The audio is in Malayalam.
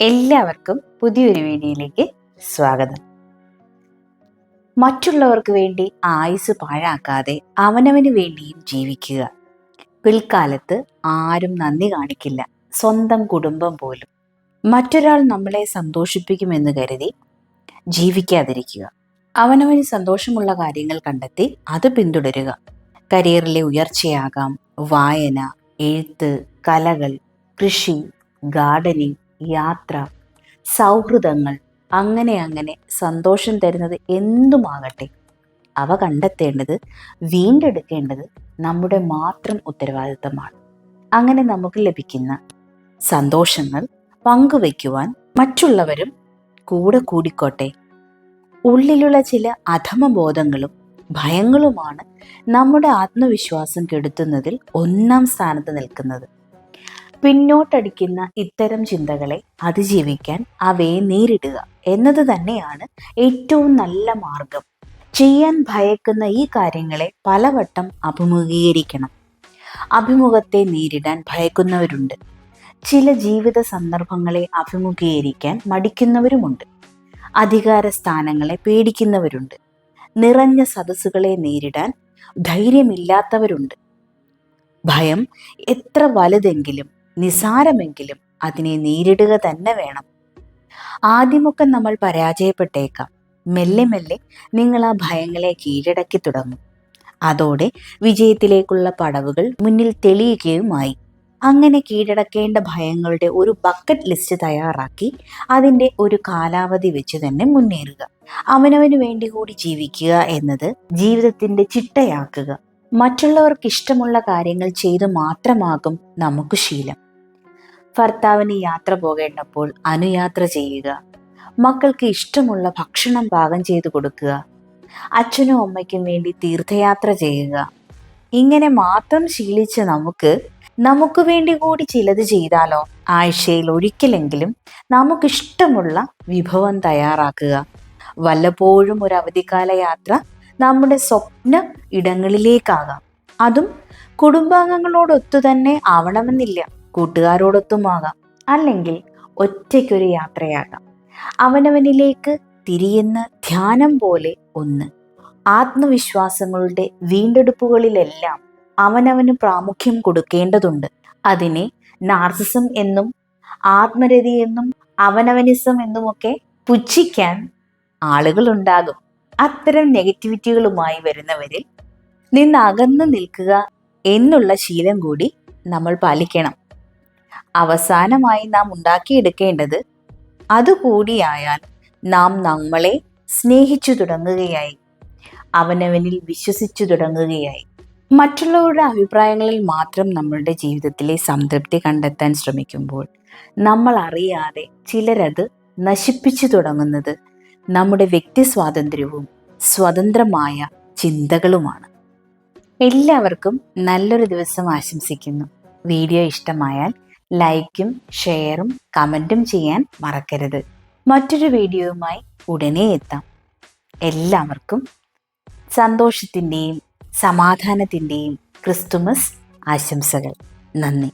എല്ലാവർക്കും പുതിയൊരു വീഡിയോയിലേക്ക് സ്വാഗതം. മറ്റുള്ളവർക്ക് വേണ്ടി ആയുസ് പാഴാക്കാതെ അവനവന് വേണ്ടിയും ജീവിക്കുക. പിൽക്കാലത്ത് ആരും നന്ദി കാണിക്കില്ല. സ്വന്തം കുടുംബം പോലും. മറ്റൊരാൾ നമ്മളെ സന്തോഷിപ്പിക്കുമെന്ന് കരുതി ജീവിക്കാതിരിക്കുക. അവനവന് സന്തോഷമുള്ള കാര്യങ്ങൾ കണ്ടെത്തി അത് പിന്തുടരുക. കരിയറിലെ ഉയർച്ചയാകാം. വായന എഴുത്ത് കലകൾ കൃഷി ഗാർഡനിങ് യാത്ര സൗഹൃദങ്ങൾ അങ്ങനെ അങ്ങനെ സന്തോഷം തരുന്നത് എന്തുമാകട്ടെ. അവ കണ്ടെത്തേണ്ടത് വീണ്ടെടുക്കേണ്ടത് നമ്മുടെ മാത്രം ഉത്തരവാദിത്തമാണ്. അങ്ങനെ നമുക്ക് ലഭിക്കുന്ന സന്തോഷങ്ങൾ പങ്കുവയ്ക്കുവാൻ മറ്റുള്ളവരും കൂടെ കൂടിക്കോട്ടെ. ഉള്ളിലുള്ള ചില അധമബോധങ്ങളും ഭയങ്ങളുമാണ് നമ്മുടെ ആത്മവിശ്വാസം കെടുത്തുന്നതിൽ ഒന്നാം സ്ഥാനത്ത് നിൽക്കുന്നത്. പിന്നോട്ടടിക്കുന്ന ഇത്തരം ചിന്തകളെ അതിജീവിക്കാൻ അവയെ നേരിടുക എന്നത് തന്നെയാണ് ഏറ്റവും നല്ല മാർഗം. ചെയ്യാൻ ഭയക്കുന്ന ഈ കാര്യങ്ങളെ പലവട്ടം അഭിമുഖീകരിക്കണം. അഭിമുഖത്തെ നേരിടാൻ ഭയക്കുന്നവരുണ്ട്. ചില ജീവിത സന്ദർഭങ്ങളെ അഭിമുഖീകരിക്കാൻ മടിക്കുന്നവരുമുണ്ട്. അധികാര സ്ഥാനങ്ങളെ പേടിക്കുന്നവരുണ്ട്. നിറഞ്ഞ സദസ്സുകളെ നേരിടാൻ ധൈര്യമില്ലാത്തവരുണ്ട്. ഭയം എത്ര വലുതെങ്കിലും നിസാരമെങ്കിലും അതിനെ നേരിടുക തന്നെ വേണം. ആദ്യമൊക്കെ നമ്മൾ പരാജയപ്പെട്ടേക്കാം. മെല്ലെ മെല്ലെ നിങ്ങൾ ആ ഭയങ്ങളെ കീഴടക്കി തുടങ്ങും. അതോടെ വിജയത്തിലേക്കുള്ള പടവുകൾ മുന്നിൽ തെളിയുകയുമായി. അങ്ങനെ കീഴടക്കേണ്ട ഭയങ്ങളുടെ ഒരു ബക്കറ്റ് ലിസ്റ്റ് തയ്യാറാക്കി അതിന്റെ ഒരു കാലാവധി വെച്ച് തന്നെ മുന്നേറുക. അവനവന് വേണ്ടി കൂടി ജീവിക്കുക എന്നത് ജീവിതത്തിന്റെ ചിട്ടയാക്കുക. മറ്റുള്ളവർക്ക് ഇഷ്ടമുള്ള കാര്യങ്ങൾ ചെയ്തു മാത്രമാകും നമുക്ക് ശീലം. ഭർത്താവിന് യാത്ര പോകേണ്ടപ്പോൾ അനുയാത്ര ചെയ്യുക. മക്കൾക്ക് ഇഷ്ടമുള്ള ഭക്ഷണം പാകം ചെയ്തു കൊടുക്കുക. അച്ഛനും അമ്മയ്ക്കും വേണ്ടി തീർത്ഥയാത്ര ചെയ്യുക. ഇങ്ങനെ മാത്രം ശീലിച്ച നമുക്ക് നമുക്ക് വേണ്ടി കൂടി ചിലത് ചെയ്താലോ? ആഴ്ചയിൽ ഒരിക്കലെങ്കിലും നമുക്കിഷ്ടമുള്ള വിഭവം തയ്യാറാക്കുക. വല്ലപ്പോഴും ഒരു അവധിക്കാല യാത്ര നമ്മുടെ സ്വപ്ന ഇടങ്ങളിലേക്കാകാം. അതും കുടുംബാംഗങ്ങളോടൊത്തു തന്നെ ആവണമെന്നില്ല. കൂട്ടുകാരോടൊത്തുമാകാം. അല്ലെങ്കിൽ ഒറ്റയ്ക്കൊരു യാത്രയാകാം. അവനവനിലേക്ക് തിരിയുന്ന ധ്യാനം പോലെ ഒന്ന്. ആത്മവിശ്വാസങ്ങളുടെ വീണ്ടെടുപ്പുകളിലെല്ലാം അവനവന് പ്രാമുഖ്യം കൊടുക്കേണ്ടതുണ്ട്. അതിനെ നാർസിസം എന്നും ആത്മരതി എന്നും അവനവനിസം എന്നുമൊക്കെ പുച്ഛിക്കാൻ ആളുകളുണ്ടാകും. അത്തരം നെഗറ്റിവിറ്റികളുമായി വരുന്നവരിൽ നിന്നകന്ന് നിൽക്കുക എന്നുള്ള ശീലം കൂടി നമ്മൾ പാലിക്കണം. അവസാനമായി നാം ഉണ്ടാക്കിയെടുക്കേണ്ടത് അതുകൂടിയായാൽ നാം നമ്മളെ സ്നേഹിച്ചു തുടങ്ങുകയായി അവനവനിൽ വിശ്വസിച്ചു തുടങ്ങുകയായി. മറ്റുള്ളവരുടെ അഭിപ്രായങ്ങളിൽ മാത്രം നമ്മളുടെ ജീവിതത്തിലെ സംതൃപ്തി കണ്ടെത്താൻ ശ്രമിക്കുമ്പോൾ നമ്മൾ അറിയാതെ ചിലരത് നശിപ്പിച്ചു തുടങ്ങുന്നത് നമ്മുടെ വ്യക്തി സ്വാതന്ത്ര്യവും സ്വതന്ത്രമായ ചിന്തകളുമാണ്. എല്ലാവർക്കും നല്ലൊരു ദിവസം ആശംസിക്കുന്നു. വീഡിയോ ഇഷ്ടമായാൽ ലൈക്കും ഷെയറും കമന്റും ചെയ്യാൻ മറക്കരുത്. മറ്റൊരു വീഡിയോയുമായി ഉടനെ എത്താം. എല്ലാവർക്കും സന്തോഷത്തിന്റെയും സമാധാനത്തിന്റെയും ക്രിസ്തുമസ് ആശംസകൾ. നന്ദി.